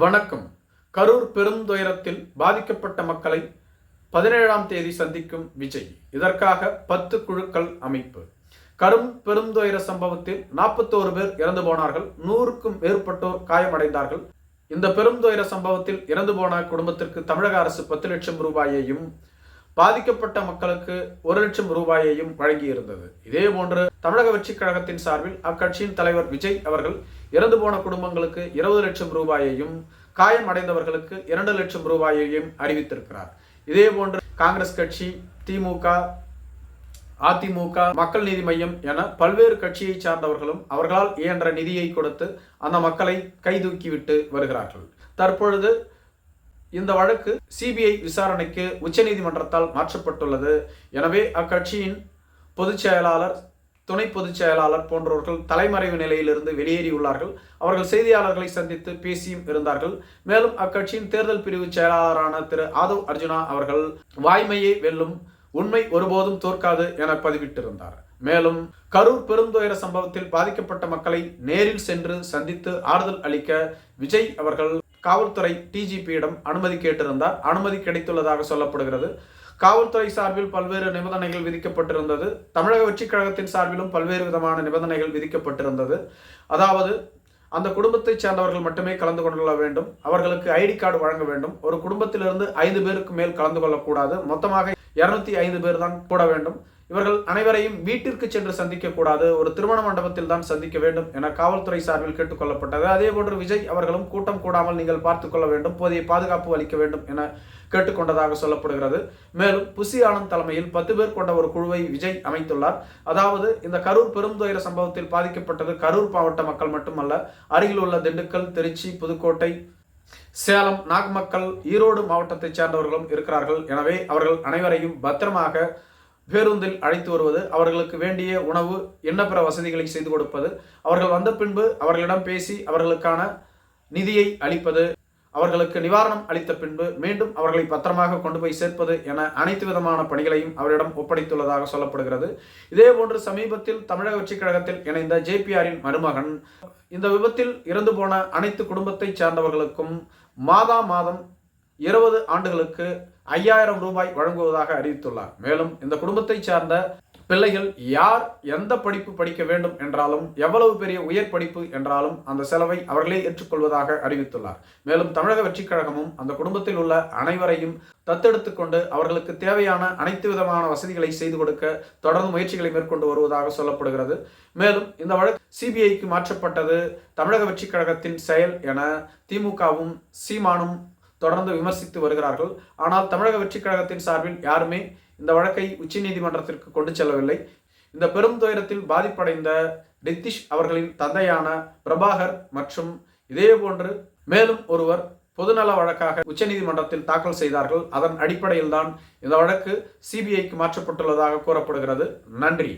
வணக்கம். கரூர் பெருந்துயரத்தில் பாதிக்கப்பட்ட மக்களை பதினேழாம் தேதி சந்திக்கும் விஜய். இதற்காக பத்து குழுக்கள் அமைப்பு. கரும் பெருந்துயர சம்பவத்தில் நாற்பத்தோரு பேர் இறந்து போனார்கள். நூறுக்கும் மேற்பட்டோர் காயமடைந்தார்கள். இந்த பெருந்துயர சம்பவத்தில் இறந்து போன குடும்பத்திற்கு தமிழக அரசு பத்து லட்சம் ரூபாயையும் பாதிக்கப்பட்ட மக்களுக்கு ஒரு லட்சம் ரூபாயையும் வழங்கியிருந்தது. இதே போன்று தமிழக வெற்றி கழகத்தின் சார்பில் அக்கட்சியின் தலைவர் விஜய் அவர்கள் இறந்து போன குடும்பங்களுக்கு இருபது லட்சம் ரூபாயையும் காயம் அடைந்தவர்களுக்கு இரண்டு லட்சம் ரூபாயையும் அறிவித்திருக்கிறார். இதே போன்று காங்கிரஸ் கட்சி திமுக அதிமுக மக்கள் நீதி மையம் என பல்வேறு கட்சியை சார்ந்தவர்களும் அவர்களால் இயன்ற நிதியை கொடுத்து அந்த மக்களை கைதூக்கிவிட்டு வருகிறார்கள். தற்பொழுது இந்த வழக்கு சிபிஐ விசாரணைக்கு உச்சநீதிமன்றத்தால் மாற்றப்பட்டுள்ளது. எனவே அக்கட்சியின் பொதுச் செயலாளர் துணை பொதுச் செயலாளர் போன்றவர்கள் தலைமறைவு நிலையிலிருந்து வெளியேறியுள்ளார்கள். அவர்கள் செய்தியாளர்களை சந்தித்து பேசியும் இருந்தார்கள். மேலும் அக்கட்சியின் தேர்தல் பிரிவு செயலாளரான திரு ஆதவ் அர்ஜுனா அவர்கள் வாய்மையை வெல்லும் உண்மை ஒருபோதும் தோற்காது என பதிவிட்டிருந்தார். மேலும் கரூர் பெருந்துயர சம்பவத்தில் பாதிக்கப்பட்ட மக்களை நேரில் சென்று சந்தித்து ஆறுதல் அளிக்க விஜய் அவர்கள் காவல்துறை டிஜிபியிடம் அனுமதி கேட்டிருந்தார். அனுமதி கிடைத்துள்ளதாக சொல்லப்படுகிறது. காவல்துறை சார்பில் பல்வேறு நிபந்தனைகள் விதிக்கப்பட்டிருந்தது. தமிழக வெற்றிக் கழகத்தின் சார்பிலும் பல்வேறு விதமான நிபந்தனைகள் விதிக்கப்பட்டிருந்தது. அதாவது அந்த குடும்பத்தைச் சேர்ந்தவர்கள் மட்டுமே கலந்து கொள்ள வேண்டும். அவர்களுக்கு ஐடி கார்டு வழங்க வேண்டும். ஒரு குடும்பத்திலிருந்து ஐந்து பேருக்கு மேல் கலந்து கொள்ளக்கூடாது. மொத்தமாக இருநூத்தி ஐந்து பேர் தான் கூட வேண்டும். இவர்கள் அனைவரையும் வீட்டிற்கு சென்று சந்திக்க கூடாது ஒரு திருமண மண்டபத்தில் தான் சந்திக்க வேண்டும் என காவல்துறை சார்பில் கேட்டுக்கொள்ளப்பட்டது. அதே போன்று விஜய் அவர்களும் கூட்டம் கூடாமல் நீங்கள் பார்த்துக்கொள்ள வேண்டும். போதிய பாதுகாப்பு அளிக்க வேண்டும் என கேட்டுக்கொண்டதாக சொல்லப்படுகிறது. மேலும் புசி ஆனந்த் தலைமையில் பத்து பேர் கொண்ட ஒரு குழுவை விஜய் அமைத்துள்ளார். அதாவது இந்த கரூர் பெருந்துயர சம்பவத்தில் பாதிக்கப்பட்டது கரூர் மாவட்ட மக்கள் மட்டுமல்ல அருகில் உள்ள திண்டுக்கல் திருச்சி புதுக்கோட்டை சேலம் நாகமக்கல் ஈரோடு மாவட்டத்தைச் சேர்ந்தவர்களும் இருக்கிறார்கள். எனவே அவர்கள் அனைவரையும் பத்திரமாக பேருந்தில் அழைத்து வருவது அவர்களுக்கு வேண்டிய உணவு என்ன பிற வசதிகளை செய்து கொடுப்பது அவர்கள் வந்த பின்பு அவர்களிடம் பேசி அவர்களுக்கான நிதியை அளிப்பது அவர்களுக்கு நிவாரணம் அளித்த பின்பு மீண்டும் அவர்களை பத்திரமாக கொண்டு போய் சேர்ப்பது என அனைத்து விதமான பணிகளையும் அவரிடம் ஒப்படைத்துள்ளதாக சொல்லப்படுகிறது. இதே போன்று சமீபத்தில் தமிழக வெற்றி கழகத்தில் இணைந்த ஜேபிஆரின் மருமகன் இந்த விபத்தில் இறந்து போன அனைத்து குடும்பத்தைச் சார்ந்தவர்களுக்கும் மாதா மாதம் இருபது ஆண்டுகளுக்கு ஐயாயிரம் ரூபாய் வழங்குவதாக அறிவித்துள்ளார். மேலும் இந்த குடும்பத்தை சார்ந்த பிள்ளைகள் யார் எந்த படிப்பு படிக்க வேண்டும் என்றாலும் எவ்வளவு பெரிய உயர் படிப்பு என்றாலும் அந்த செலவை அவர்களே ஏற்றுக்கொள்வதாக அறிவித்துள்ளார். மேலும் தமிழக வெற்றிக் கழகமும் அந்த குடும்பத்தில் உள்ள அனைவரையும் தத்தெடுத்துக்கொண்டு அவர்களுக்கு தேவையான அனைத்து விதமான வசதிகளை செய்து கொடுக்க தொடர்ந்து முயற்சிகளை மேற்கொண்டு வருவதாக சொல்லப்படுகிறது. மேலும் இந்த வழக்கு சிபிஐக்கு மாற்றப்பட்டது தமிழக வெற்றிக் கழகத்தின் செயல் என திமுகவும் சீமானும் தொடர்ந்து விமர்சித்து வருகிறார்கள். ஆனால் தமிழக வெற்றிக் கழகத்தின் சார்பில் யாருமே இந்த வழக்கை உச்சநீதிமன்றத்திற்கு கொண்டு செல்லவில்லை. இந்த பெரும் துயரத்தில் பாதிப்படைந்த நிதிஷ் அவர்களின் தந்தையான பிரபாகர் மற்றும் இதே போன்று மேலும் ஒருவர் பொதுநல வழக்காக உச்சநீதிமன்றத்தில் தாக்கல் செய்தார்கள். அதன் அடிப்படையில் தான் இந்த வழக்கு சிபிஐக்கு மாற்றப்பட்டுள்ளதாக கூறப்படுகிறது. நன்றி.